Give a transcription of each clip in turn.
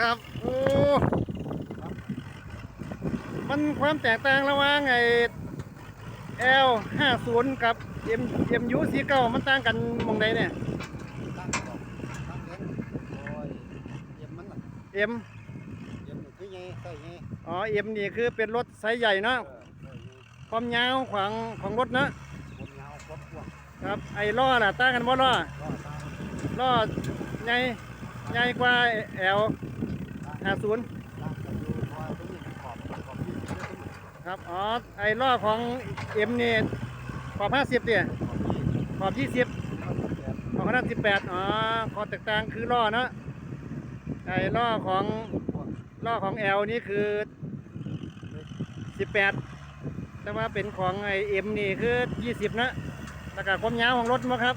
ครับโอ้มันความแตกต่างระหว่างไอ้ L 5 0กับ M MU 4 9มันต่างกันหมองใดเนี่ย ตั้งดอกตั้งเอ็นโอ้ยเอ็มมันล่ะ M เอ็มนี่คือไงใส่ไงอ๋อ M นี่คือเป็นรถไซส์ใหญ่เนาะเออใส่ไงความยาวของของรถเนาะผมยาวครบถ้วนครับไอ้ล้อล่ะต่างกันบ่ล้อก็ตามล้อใหญ่ใหญ่กว่า L 50 ตามกันยู่เพราะว่าตรงนี้ขอบขอบที่ตรงนี้ครับอ๋อไอ้ล้อของ M นี่ขอบ50เนี่ยขอบที่ขอบขอบที่แปดของคณะ18อ๋อขอแตกต่างคือล้อเนาะไอ้ล้อของล้อของ L นี่คือ18แปดแต่ว่าเป็นของไอ้ M นี่คือ20นะแล้วก็ความยาวของรถมั้งครับ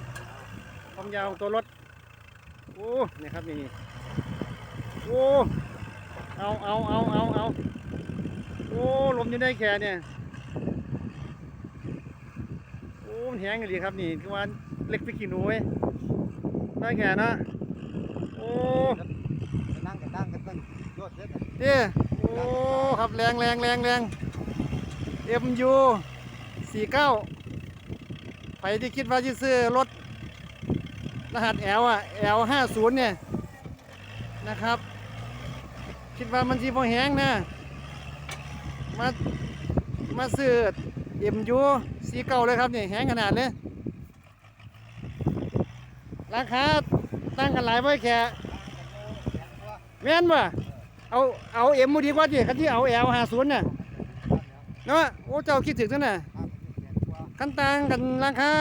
ความยาวของตัวรถโอ้นี่ครับนี่โอ้ เอาเอาเอาเอาเอาโอ้ลมอยู่ในแขนเนี่ยโอ้มันแห้งเลยครับนี่คือว่าเล็กไปกี่หนูเว้ยได้แขนนะโอ้ไปนั่งกันนั่งกันตั้งยอดเด็ดเด้โอ้ครับแรงแรงแรงแรง MU 49ไปที่คิดว่าจะซื้อรถรหัส L อะ L 50เนี่ยนะครับ คิดว่ามันจีพอแห้งนะมามาซื้อ MU 49เก่าเลยครับนี่แห้งขนาดเลยราคาตั้งกันหลายไว้แค่แม่นบ่เอาเอาเอ็มดีกว่าดิคันที่เอา L 50น่ะเนาะโอ้เจ้าคิดถึงนั่นน่ะคันต่างกันราคา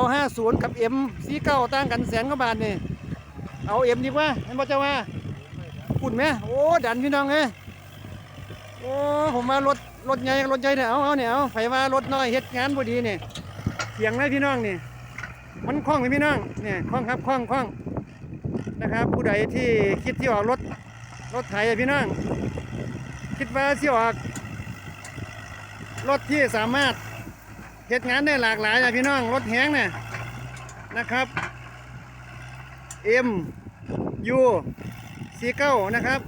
L 50กับ M 49ต่างกันแสนกว่าบาทนี่เอา M ดีกว่าเห็นบ่เจ้าว่า คุณแม่โอ้ดันพี่น้องเอ้โอ้ผมว่ารถรถใหญ่รถใหญ่เนี่ยเอาเอาเนี่ยเอาไผว่ารถน้อยเฮ็ดงานบ่ดีเนี่ยเถียงเลยพี่น้องนี่มันคล่องไหมพี่น้องเนี่ยคล่องครับคล่องคล่องนะครับ ผู้ใดที่คิดที่ออกรถรถไถพี่น้องคิดว่าที่ออกรถที่สามารถเหตุงานได้หลากหลายอะพี่น้องรถแห้งเนี่ยนะครับ M U 49นะครับ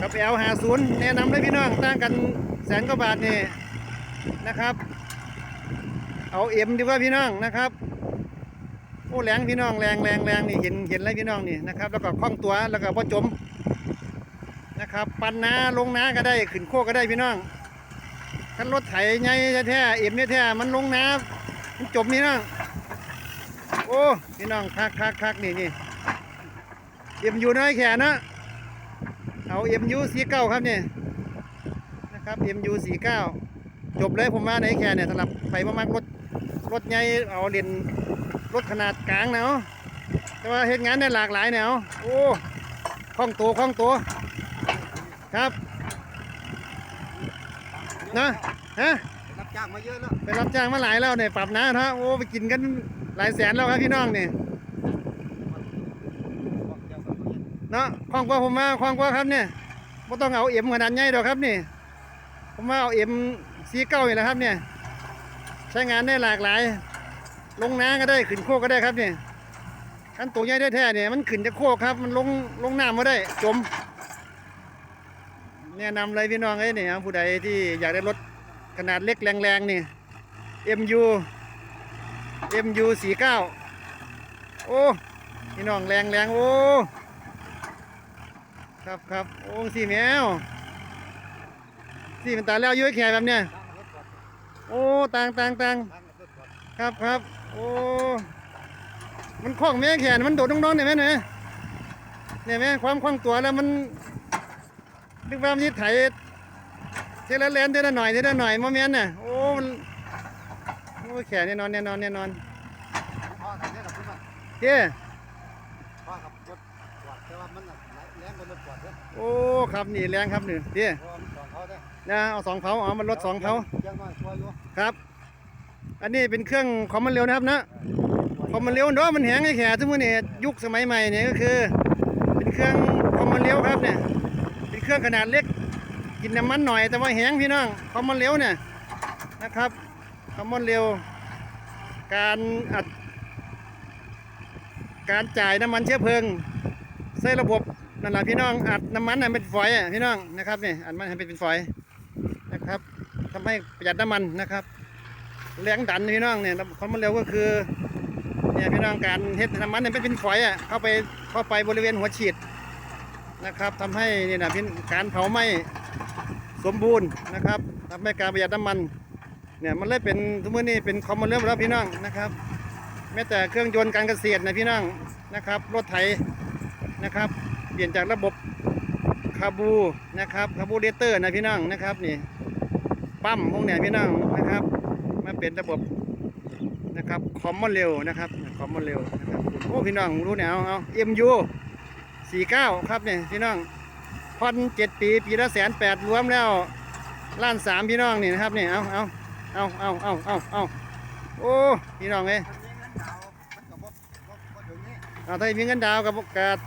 กับ L 50แนะนำเลยพี่น้องต่างกันแสนกว่าบาทนี่นะครับ เอา M ดีกว่าพี่น้องนะครับโอ้แรงพี่น้องแรงแรงแรงนี่เห็นเห็นเลยพี่น้องนี่นะครับ แล้วก็คล่องตัวแล้วก็พ่จมนะครับ ปันนาลงนาก็ได้ขึ้นโคก็ได้พี่น้องคันรถไถใหญ่แท้ๆเอ็มเนี่ยแท้มันลงน้ำมันจมนี่น้องโอ้พี่น้องคักคักคักนี่นี่ เอ็มยูน้อยแขนนะเอาเอ็มยูสีเก้าครับนี่นะครับเอ็มยูสีเก้าจบเลยผมว่าในแขนเนี่ยสำหรับไฟมากๆรถรถใหญ่เอาเรียนรถขนาดกลางเนาะแต่ว่าเฮ็ดงานได้หลากหลายแนวโอ้คล่องตัวคล่องตัวครับนะฮะรับจ้างมาเยอะแล้วไปรับจ้างมาหลายแล้วเนี่ยปรับหนะฮะโอ้ไปกินกันหลายแสนแล้วครับพี่น้องเนี่ย บอกเจ้ากับเขาเย็ นาะคล่องกว่าผมมาคล่องกว่าครับเนี่ยไม่ต้องเอาเอ็มขนาดใหญ่ดอกครับนี่ผมว่าเอาเอ็มซีเก้านี่แหละครับเนี่ยใช้งานได้หลากหลาย ลงน้ำก็ได้ขึ้นโคกก็ได้ครับเนี่ยขันตัวใหญ่ได้แท้ๆเนี่ยมันขึ้นจากโคกครับ มันลงลงน้ำมาได้จมแนะนำเลยพี่น้องเอ้เนี่ยผู้ใดที่อยากได้รถขนาดเล็กแรงๆนี่ MU MU สี่เก้าโอ้พี่น้องแรงๆโอ้ ครับครับโอ้สี่แมวสี่เป็นตาแล้วอยื้อแขนแบบเนี้ยตั้งรถก่อนโอ้ต่างต่างต่างตั้งรถก่อนครับครับโอ้มันคล้องแม่แขนมันโดดน้องๆเนี่ยแม่เนี่ยเนี่ยแม่ความคล่องตัวแล้วมันนึกว่ามันจะไถเทละเลนเทละหน่อยเทละหน่อยโมเมนต์น่ะโอ้มันโอ้แขนแน่นอนแน่นอนแน่นอนพ่อทำได้กับคุณว่าเจ้ พ่อกับรถกวาดแต่ว่ามันน่ะแรงกว่ารถกวาดเด้อโอ้ครับนี่แรงครับนี่เจ้เพราะว่ามันสองเขาเด้อนะเอาสองเผาอ๋อมันลดสองเผายังน้อยช่วยอยู่ครับ อันนี้เป็นเครื่องคอมมันเร็วนะครับนะคอมมันเร็วเนาะมันแหงไอ้แขทุกมื้อนี่ยุคสมัยใหม่เนี่ยก็คือ เป็นเครื่องคอมมันเร็วครับเนี่ยเป็นเครื่องขนาดเล็กกินน้ำมันหน่อยแต่ว่าแห้งพี่น้องคอมมันเร็วเนี่ยนะครับคอมมันเร็ว การอัดการจ่ายน้ำมันเชื้อเพลิง ใช้ระบบนั่นแหละพี่น้องอัดน้ำมันน่ะเป็นฝอยพี่น้องนะครับนี่อัดมันให้เป็นฝอยนะครับทำให้ประหยัดน้ำมันนะครับแรงดันพี่น้องเนี่ยความเร็วก็คือเนี่ยพี่น้องการเฮ็ดน้ำมันเนี่ยเป็นฝอยอะเข้าไปเข้าไปบริเวณหัวฉีดนะครับทำให้นี่นะพี่การเผาไหม้สมบูรณ์นะครับทำให้การประหยัดน้ำมันเนี่ยมันเลยเป็นทุกมื้อนี้เป็นคอมมอนเรื่องแล้วพี่น้องนะครับแม้แต่เครื่องยนต์การเกษตรนะพี่น้องนะครับรถไถ นะครับ เปลี่ยนจากระบบคาบูนะครับคาบูเรเตอร์นะพี่น้องนะครับนี่ปั๊มพวกเนี่ยพี่น้องนะครับ มาเป็นระบบนะครับคอมมอนเร็วนะครับคอมมอนเร็วนะครับโอ้พี่น้องรู้เนี่ยเอาเอาเอ็มยูสี่เก้าครับเนี่ยพี่น้องผ่อนเจ็ดปีปีละแสนแปดรวมแล้วล้านสามพี่น้องนี่นะครับนี่เอาเอาเอาเอาเอาเอาเอาโอ้พี่น้องเอ้ยมันมีเงินดาวมันก็บ่บ่ถึงนี่เอาถ้ามีเงินดาวกับกาด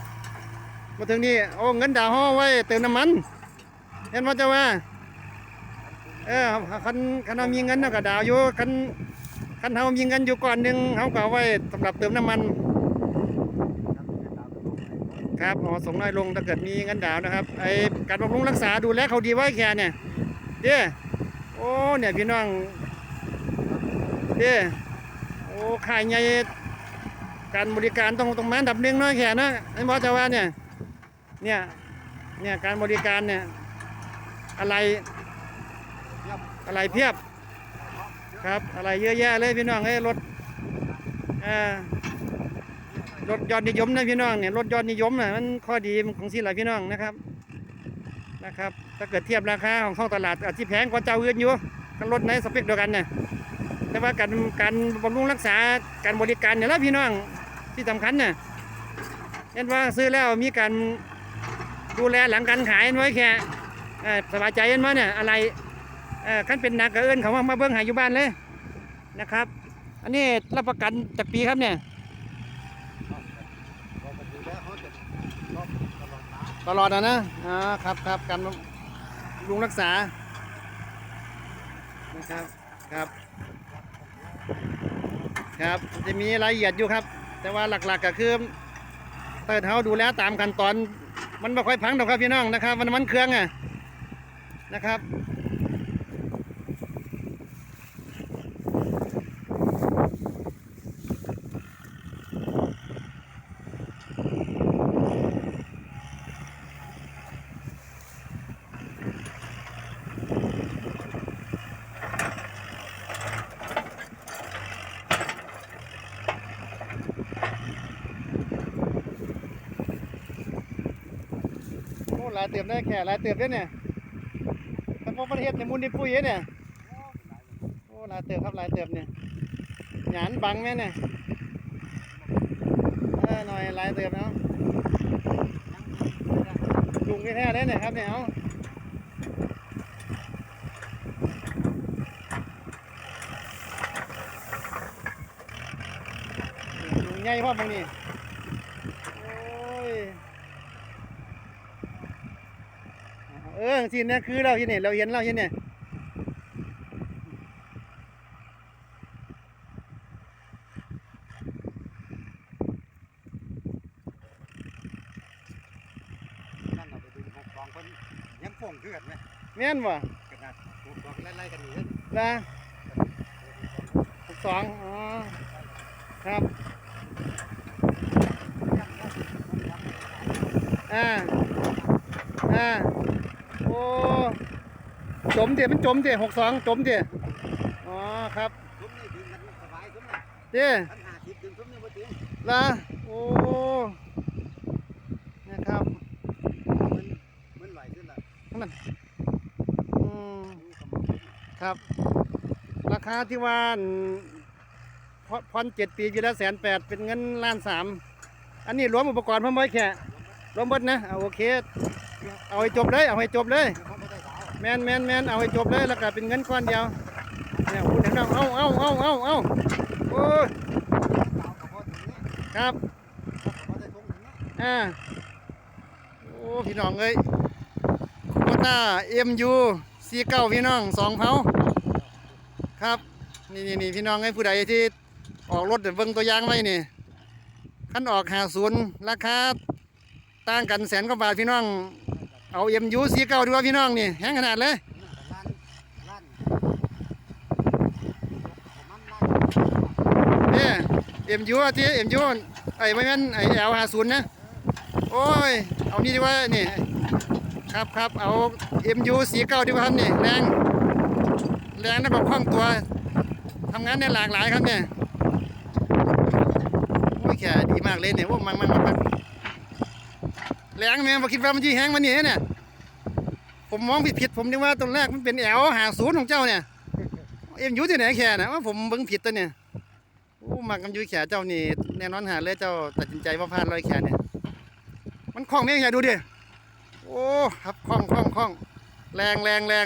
มาถึงนี่โอ้เงินดาวห่อไว้เติมน้ำมัน เห็นว่าจะว่า เออคันคันเรามีเงินเราก็ดาวอยู่คันคันเรามีเงินอยู่ก่อนหนึ่งเขาก็เอาไว้สำหรับเติมน้ำมันครับมีเงินดาวก็ลงไปครับอ๋อส่งน้อยลงถ้าเกิดมีเงินดาวนะครับไอการบำรุงรักษาดูแลเขาดีไว้แค่เนี่ยเด้โอ้เนี่ยพี่น้องเด้โอ้ขายใหญ่การบริการต้องต้องมาอันดับหนึ่งน้อยแค่นะไอ้บอจะว่าเนี่ย เนี่ยเนี่ยการบริการเนี่ยอะไรอะไรเพียบครับอะไรเยอะแยะเลยพี่น้องเอ้ยรถเออรถยอดนิยมนะพี่น้องเนี่ยรถยอดนิยมนะมันข้อดีของสิหละพี่น้องนะครับนะครับถ้าเกิดเทียบราคาของท้องตลาดอาจจะแพงกว่าเจ้าอื่นอยู่กันรถในสเปคเดียวกันเนี่ยแต่ว่าการการบำรุงรักษาการบริการเนี่ยแหละพี่น้องที่สำคัญเนี่ยเห็นว่าซื้อแล้วมีการ ดูแลหลังการขายไว้แค่สบายใจเห็นไหมเนี่ยอะไรขั้นเป็นหนักก็เอิ้นเขามามาเบิ้งหาอยู่บ้านเลยนะครับ อันนี้รับประกันจากปีครับเนี่ยตลอดนะนะอ่าครับครับการลุงรักษานะครับครับ ครับจะมีรายละเอียดอยู่ครับ แต่ว่าหลักๆก็คือเติร์เฮาดูแลตามขั้นตอน มันไม่ค่อยพังหรอกครับพี่น้องนะครับ มันมันเครื่องอะนะครับ ลายเติมได้แค่ลายเติมได้เนี่ยทั้งพวกประเทศเนี่ยมุนในปุ้ยเนี่ยโอ้ลายเติมครับลายเติมเนี่ยหยานบังแม่เนี่ยเออหน่อยลายเติมเนาะลุงแท้ๆเลยเนี่ยครับเนี่ยเอาลุงใหญ่พ่อมึงนี่โอ้ย เออสิเนี่ยคือเราที่นี่เราเห็นเราที่นี่ำนั่นเราไปดูหกสองคนยังฟ่งคือกันไหมแม่นบ่ขนาดหกสองไล่ๆกันอยู่เลยละหกสองอ๋อครับอ่าอ่าโอ้ จมเดี๋ยวมันจมเดี๋ยวหกสองจมเดี๋ยวอ๋อครับผมนี่ดึงกันสบายซุ้มนี่เดี๋ยวขันหาสิบดึงผมนี่มาถึงละโอ้นะครับมันมันไหลขึ้นละนั่นอืมดูสมอครับ ราคาที่ว่าพอนเจ็ดปีปีละแสนแปดเป็นเงินล้านสามอันนี้รวมอุปกรณ์เพิ่มไว้แค่รวมหมดนะเอาโอเค เอาให้จบเลย เอาให้จบเลย แมนแมนแมนเอาให้จบเลย แล้วก็เป็นเงินก้อนเดียวเนี่ยพูดถึงเราเอาเอาเอาเอาเอาโอ้ยครับอ่าโอ้พี่น้องเอ้ยโคต้าเอ็มยูซีเก้าพี่น้องสองเผาครับนี่นี่นี่พี่น้องไอ้ยผู้ใดที่ออกรถเดี๋ยวเบิ่งตัวยางไว้นี่ขั้นออกหาศูนย์ราคาต่างกันแสนกว่าบาทพี่น้อง เอาเอ็มยูสีเก่าดีกว่าพี่น้องนี่แห้งขนาดเลยเนี่ยเอ็มยูที่เอ็มยูไอ้ไม่แม่นไอ้เอลหาศูนย์นะ โอ้ย เอานี่ดีกว่านี่ ครับครับเอาเอ็มยูสีเก่าดีกว่าครับนี่แรงแรงแล้วแบบคล่องตัวทำงานได้หลากหลายครับเนี่ยโอ้ยแค่ดีมากเลยเนี่ยโอ้มันมันมัน มันแรงแม่งพอคิดว่ามันจีแห้งมันนี่เนี่ย ผมมองผิดผิดผมนึกว่าตอนแรกมันเป็นแอลหาศูนย์ของเจ้าเนี่ย เอ็มยูที่ไหนแค่นะว่าผมเบิ่งผิดตัวเนี่ยโอ้มากกันอยูแขเจ้านี่แน่นอนหาเลยเจ้าตัดสินใจว่าพลาดลอยแขเนี่ย มันคล่องแม่งอย่าดูดิ โอ้ครับคล่องคล่องคล่องแรงแรงแรง